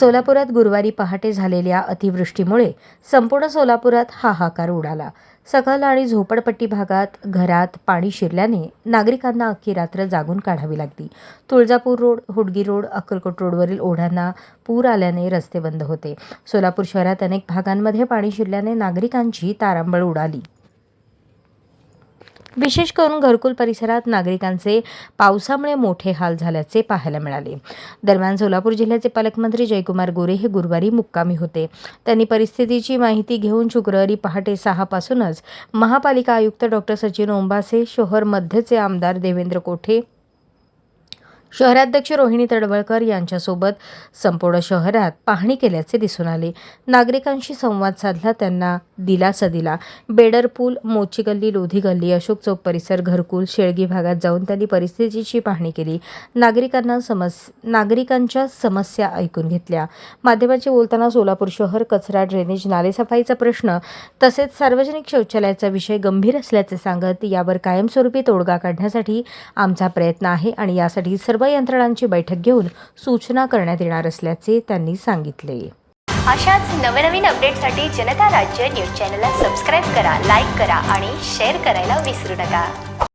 सोलापुरात गुरुवारी पहाटे झालेल्या अतिवृष्टीमुळे संपूर्ण सोलापुरात हाहाकार उडाला. सखल आणि झोपडपट्टी भागात घरात पाणी शिरल्याने नागरिकांना अख्खी रात्र जागून काढावी लागली. तुळजापूर रोड हुडगी रोड अक्कलकोट रोडवरील ओढ्यांना पूर आल्याने रस्ते बंद होते. सोलापूर शहरात अनेक भागांमध्ये पाणी शिरल्याने नागरिकांची तारांबळ उडाली. विशेष करून घरकुल परिसरात नागरिकांचे पावसामुळे मोठे हाल झाल्याचे पाहायला मिळाले. दरम्यान सोलापूर जिल्ह्याचे पालकमंत्री जयकुमार गोरे हे गुरुवारी मुक्कामी होते. त्यांनी परिस्थितीची माहिती घेऊन शुक्रवारी पहाटे सहापासूनच महापालिका आयुक्त डॉक्टर सचिन ओंबासे शहर मध्यचे आमदार देवेंद्र कोठे शहराध्यक्ष रोहिणी तडवळकर यांच्यासोबत संपूर्ण शहरात पाहणी केल्याचे दिसून आले. नागरिकांशी संवाद साधला त्यांना दिलासा दिला. बेडर पूल मोची गल्ली लोधी गल्ली अशोक चौक परिसर घरकुल शेळगी भागात जाऊन त्यांनी परिस्थितीची पाहणी केली. नागरिकांना समस नागरिकांच्या समस्या ऐकून घेतल्या. माध्यमांशी बोलताना सोलापूर शहर कचरा ड्रेनेज नालेसफाईचा प्रश्न तसेच सार्वजनिक शौचालयाचा विषय गंभीर असल्याचे सांगत यावर कायमस्वरूपी तोडगा काढण्यासाठी आमचा प्रयत्न आहे आणि यासाठी सर्व सर्व यंत्रणांची बैठक घेऊन सूचना करण्यात येणार असल्याचे त्यांनी सांगितले. अशाच नवनवीन अपडेटसाठी जनता राज्य न्यूज चॅनलला सबस्क्राईब करा लाईक करा आणि शेअर करायला विसरू नका.